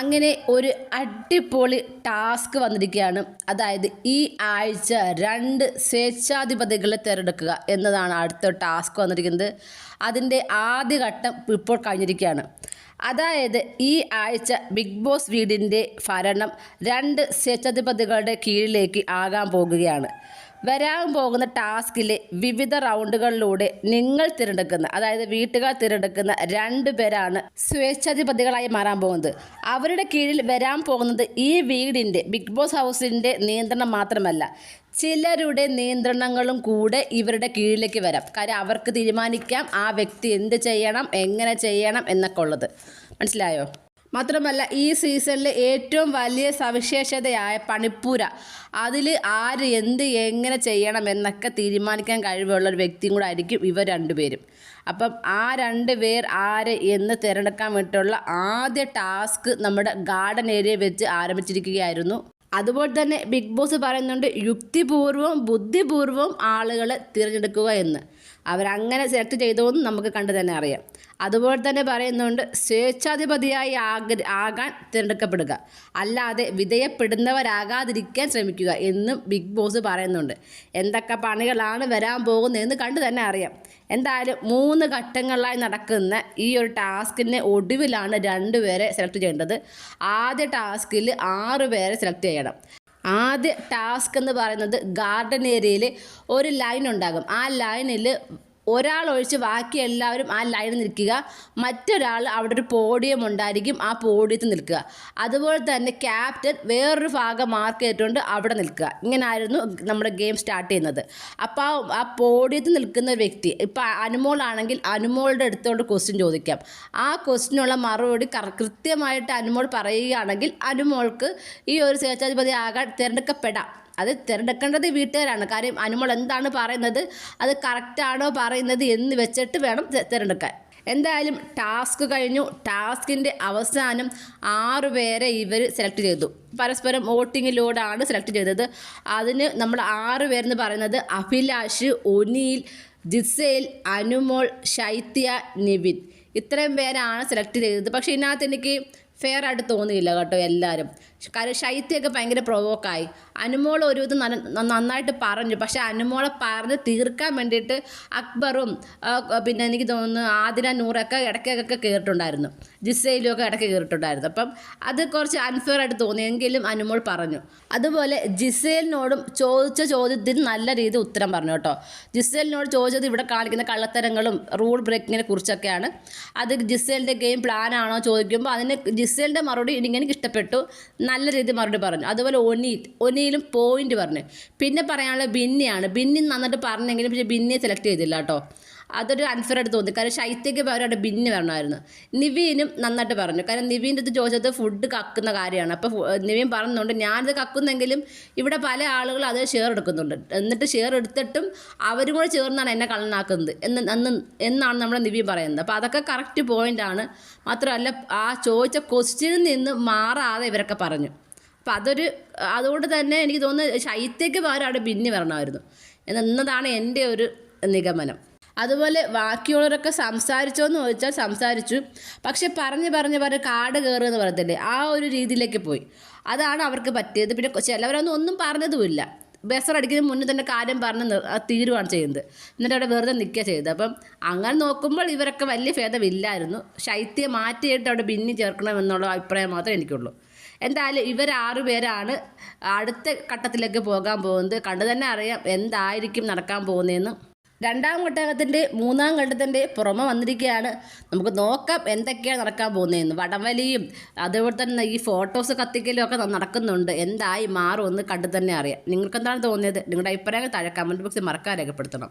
അങ്ങനെ ഒരു അടിപൊളി ടാസ്ക് വന്നിരിക്കുകയാണ്. അതായത് ഈ ആഴ്ച രണ്ട് സ്വേച്ഛാധിപതികളെ തിരഞ്ഞെടുക്കുക എന്നതാണ് അടുത്ത ടാസ്ക് വന്നിരിക്കുന്നത്. അതിന്റെ ആദ്യഘട്ടം ഇപ്പോൾ കഴിഞ്ഞിരിക്കുകയാണ്. അതായത് ഈ ആഴ്ച ബിഗ് ബോസ് വീടിന്റെ ഭരണം രണ്ട് സ്വേച്ഛാധിപതികളുടെ കീഴിലേക്ക് ആകാൻ പോകുകയാണ്. വരാൻ പോകുന്ന ടാസ്കിലെ വിവിധ റൗണ്ടുകളിലൂടെ നിങ്ങൾ തിരഞ്ഞെടുക്കുന്ന അതായത് വീട്ടുകാർ തിരഞ്ഞെടുക്കുന്ന രണ്ട് പേരാണ് സ്വേച്ഛാധിപതികളായി മാറാൻ പോകുന്നത്. അവരുടെ കീഴിൽ വരാൻ പോകുന്നത് ഈ വീടിന്റെ ബിഗ് ബോസ് ഹൗസിന്റെ നിയന്ത്രണം മാത്രമല്ല ചിലരുടെ നിയന്ത്രണങ്ങളും കൂടെ ഇവരുടെ കീഴിലേക്ക് വരാം. കാര്യം അവർക്ക് തീരുമാനിക്കാം ആ വ്യക്തി എന്ത് ചെയ്യണം എങ്ങനെ ചെയ്യണം എന്നൊക്കെ ഉള്ളത്. മനസ്സിലായോ? മാത്രമല്ല ഈ സീസണിലെ ഏറ്റവും വലിയ സവിശേഷതയായ പണിപ്പൂര. അതിൽ ആര് എന്ത് എങ്ങനെ ചെയ്യണം എന്നൊക്കെ തീരുമാനിക്കാൻ കഴിവുള്ള ഒരു വ്യക്തിയും കൂടെ ആയിരിക്കും ഇവർ രണ്ടുപേരും. അപ്പം ആ രണ്ട് പേർ ആര് എന്ന് തിരഞ്ഞെടുക്കാൻ വേണ്ടിയിട്ടുള്ള ആദ്യ ടാസ്ക് നമ്മുടെ ഗാർഡൻ ഏരിയ വെച്ച് ആരംഭിച്ചിരിക്കുകയായിരുന്നു. അതുപോലെ തന്നെ ബിഗ് ബോസ് പറയുന്നുണ്ട് യുക്തിപൂർവം ബുദ്ധിപൂർവം ആളുകളെ തിരഞ്ഞെടുക്കുക എന്ന്. അവരങ്ങനെ സെലക്ട് ചെയ്തോന്നും നമുക്ക് കണ്ടു തന്നെ അറിയാം. അതുപോലെ തന്നെ പറയുന്നുണ്ട് സ്വേച്ഛാധിപതിയായി ആഗ്ര ആകാൻ തിരഞ്ഞെടുക്കപ്പെടുക. അല്ലാതെ വിധേയപ്പെടുന്നവരാകാതിരിക്കാൻ ശ്രമിക്കുക എന്നും ബിഗ് ബോസ് പറയുന്നുണ്ട്. എന്തൊക്കെ പണികളാണ് വരാൻ പോകുന്നതെന്ന് കണ്ടു തന്നെ അറിയാം. എന്തായാലും മൂന്ന് ഘട്ടങ്ങളിലായി നടക്കുന്ന ഈ ഒരു ടാസ്കിന് ഒടുവിലാണ് രണ്ടുപേരെ സെലക്ട് ചെയ്യേണ്ടത്. ആദ്യ ടാസ്കിൽ ആറ് പേരെ സെലക്ട് ചെയ്യണം. ആദ്യ ടാസ്ക് എന്ന് പറയുന്നത് ഗാർഡൻ ഏരിയയിൽ ഒരു ലൈൻ ഉണ്ടാകും. ആ ലൈനിൽ ഒരാൾ ഒഴിച്ച് ബാക്കി എല്ലാവരും ആ ലൈനിൽ നിൽക്കുക. മറ്റൊരാൾ അവിടെ ഒരു പോഡിയം ഉണ്ടായിരിക്കും ആ പോഡിയത്തിൽ നിൽക്കുക. അതുപോലെ തന്നെ ക്യാപ്റ്റൻ വേറൊരു ഭാഗം മാർക്ക് ചെയ്തിട്ടുണ്ട് അവിടെ നിൽക്കുക. ഇങ്ങനായിരുന്നു നമ്മുടെ ഗെയിം സ്റ്റാർട്ട് ചെയ്യുന്നത്. അപ്പോൾ ആ ആ പോഡിയത്തിൽ നിൽക്കുന്ന വ്യക്തി ഇപ്പോൾ അനുമോളാണെങ്കിൽ അനുമോളുടെ അടുത്തോട് ക്വസ്റ്റ്യൻ ചോദിക്കാം. ആ ക്വസ്റ്റിനുള്ള മറുപടി കൃത്യമായിട്ട് അനുമോൾ പറയുകയാണെങ്കിൽ അനുമോൾക്ക് ഈ ഒരു സ്വേച്ഛാധിപതി ആകാൻ തിരഞ്ഞെടുക്കപ്പെടാം. അത് തിരഞ്ഞെടുക്കേണ്ടത് വീട്ടുകാരാണ്. കാര്യം അനുമോൾ എന്താണ് പറയുന്നത്? അത് കറക്റ്റാണോ പറയുന്നത് എന്ന് വെച്ചിട്ട് വേണം തിരഞ്ഞെടുക്കാൻ. എന്തായാലും ടാസ്ക് കഴിഞ്ഞു. ടാസ്കിന്റെ അവസാനം ആറ് പേരെ ഇവർ സെലക്ട് ചെയ്തു. പരസ്പരം വോട്ടിങ്ങിലൂടെയാണ് സെലക്ട് ചെയ്തത്. അതിന് നമ്മൾ ആറ് പേരെന്ന് പറയുന്നത് അഭിലാഷ് ഒനീൽ ജിസേൽ അനുമോൾ ശൈത്യ നിവിൻ. ഇത്രയും പേരാണ് സെലക്ട് ചെയ്തത്. പക്ഷേ ഇതിനകത്ത് എനിക്ക് ഫെയർ ആയിട്ട് തോന്നിയില്ല കേട്ടോ എല്ലാവരും കാര്യം ശൈത്യമൊക്കെ ഭയങ്കര പ്രൊവോക്കായി അനുമോൾ ഒരു ഇത് നന്നായിട്ട് പറഞ്ഞു. പക്ഷേ അനുമോളെ പറഞ്ഞ് തീർക്കാൻ വേണ്ടിയിട്ട് അക്ബറും പിന്നെ എനിക്ക് തോന്നുന്നു ആദിന നൂറൊക്കെ ഇടയ്ക്കൊക്കെ കയറിയിട്ടുണ്ടായിരുന്നു ജിസയിലും ഒക്കെ ഇടയ്ക്ക് കയറിയിട്ടുണ്ടായിരുന്നു അപ്പം അത് കുറച്ച് അൺഫെയർ ആയിട്ട് തോന്നിയെങ്കിലും അനുമോൾ പറഞ്ഞു. അതുപോലെ ജിസേലിനോടും ചോദിച്ച ചോദ്യത്തിന് നല്ല രീതിയിൽ ഉത്തരം പറഞ്ഞു കേട്ടോ. ജിസേലിനോട് ചോദിച്ചത് ഇവിടെ കാണിക്കുന്ന കള്ളത്തരങ്ങളും റൂൾ ബ്രേക്കിങ്ങിനെ കുറിച്ചൊക്കെയാണ്. അത് ജിസേലിന്റെ ഗെയിം പ്ലാനാണോ ചോദിക്കുമ്പോൾ അതിന് ജിസേലിന്റെ മറുപടി എനിക്ക് ഇഷ്ടപ്പെട്ടു. നല്ല രീതിയിൽ മറുപടി പറഞ്ഞു. അതുപോലെ ഒനീൽ ഒനീലും പോയിന്റ് പറഞ്ഞു. പിന്നെ പറയാനുള്ളത് ബിന്നിയാണ്. ബിന്നി നന്നായിട്ട് പറഞ്ഞെങ്കിലും പക്ഷേ ബിന്നിയെ സെലക്ട് ചെയ്തില്ല കേട്ടോ. അതൊരു അൺഫെയർ ആയിട്ട് തോന്നി. കാരണം ശൈത്യക്ക് പകരമായിട്ട് ബിന്നിന് വരണമായിരുന്നു. നിവീനും നന്നായിട്ട് പറഞ്ഞു. കാരണം നിവീന്റെ അടുത്ത് ചോദിച്ചത് ഫുഡ് കക്കുന്ന കാര്യമാണ്. അപ്പോൾ നിവീൻ പറഞ്ഞുകൊണ്ട് ഞാനിത് കക്കുന്നെങ്കിലും ഇവിടെ പല ആളുകൾ അത് ഷെയർ എടുക്കുന്നുണ്ട്. എന്നിട്ട് ഷെയർ എടുത്തിട്ടും അവരും കൂടെ ചേർന്നാണ് എന്നെ കള്ളനാക്കുന്നത്. എന്ന് അന്ന് എന്നാണ് നമ്മുടെ നിവീൻ പറയുന്നത്. അപ്പോൾ അതൊക്കെ കറക്റ്റ് പോയിന്റാണ് മാത്രമല്ല ആ ചോദിച്ച ക്വസ്റ്റ്യനിൽ നിന്ന് മാറാതെ ഇവരൊക്കെ പറഞ്ഞു. അപ്പം അതൊരു അതുകൊണ്ട് തന്നെ എനിക്ക് തോന്നുന്നു ശൈത്യക്ക് പകരം അവിടെ ബിന്നി വരണമായിരുന്നു. എന്നതാണ് എന്റെ ഒരു നിഗമനം. അതുപോലെ ബാക്കിയുള്ളവരൊക്കെ സംസാരിച്ചോ എന്ന് ചോദിച്ചാൽ സംസാരിച്ചു. പക്ഷെ പറഞ്ഞ് പറഞ്ഞ് പറഞ്ഞ് കാട് കയറുക എന്ന് ആ ഒരു രീതിയിലേക്ക് പോയി. അതാണ് അവർക്ക് പറ്റിയത്. പിന്നെ ചിലവരൊന്നും ഒന്നും പറഞ്ഞതുമില്ല. ബസറടിക്കുന്നതിന് മുന്നേ തന്നെ കാര്യം പറഞ്ഞ് തീരുവാണ് ചെയ്യുന്നത്. എന്നിട്ട് അവിടെ വെറുതെ നിൽക്കുക ചെയ്തത്. അപ്പം അങ്ങനെ നോക്കുമ്പോൾ ഇവരൊക്കെ വലിയ ഭേദമില്ലായിരുന്നു. ശൈത്യം മാറ്റിയിട്ട് അവിടെ ബിന്നി ചേർക്കണം എന്നുള്ള അഭിപ്രായം മാത്രമേ എനിക്കുള്ളൂ. എന്തായാലും ഇവരാറു പേരാണ് അടുത്ത ഘട്ടത്തിലേക്ക് പോകാൻ പോകുന്നത്. കണ്ടു തന്നെ അറിയാം എന്തായിരിക്കും നടക്കാൻ പോകുന്നതെന്ന്. രണ്ടാം ഘട്ടത്തിന്റെ മൂന്നാം ഘട്ടത്തിന്റെ പുറമെ വന്നിരിക്കുകയാണ്. നമുക്ക് നോക്കാം എന്തൊക്കെയാണ് നടക്കാൻ പോകുന്നതെന്ന്. വടംവലിയും അതേപോലെ തന്നെ ഈ ഫോട്ടോസ് കത്തിക്കലും ഒക്കെ നടക്കുന്നുണ്ട്. എന്തായി മാറുമെന്ന് കണ്ടു തന്നെ അറിയാം. നിങ്ങൾക്കെന്താണ് തോന്നിയത്? നിങ്ങളുടെ അഭിപ്രായങ്ങൾ താഴെ കമന്റ് ബോക്സിൽ മറക്കാൻ രേഖപ്പെടുത്തണം.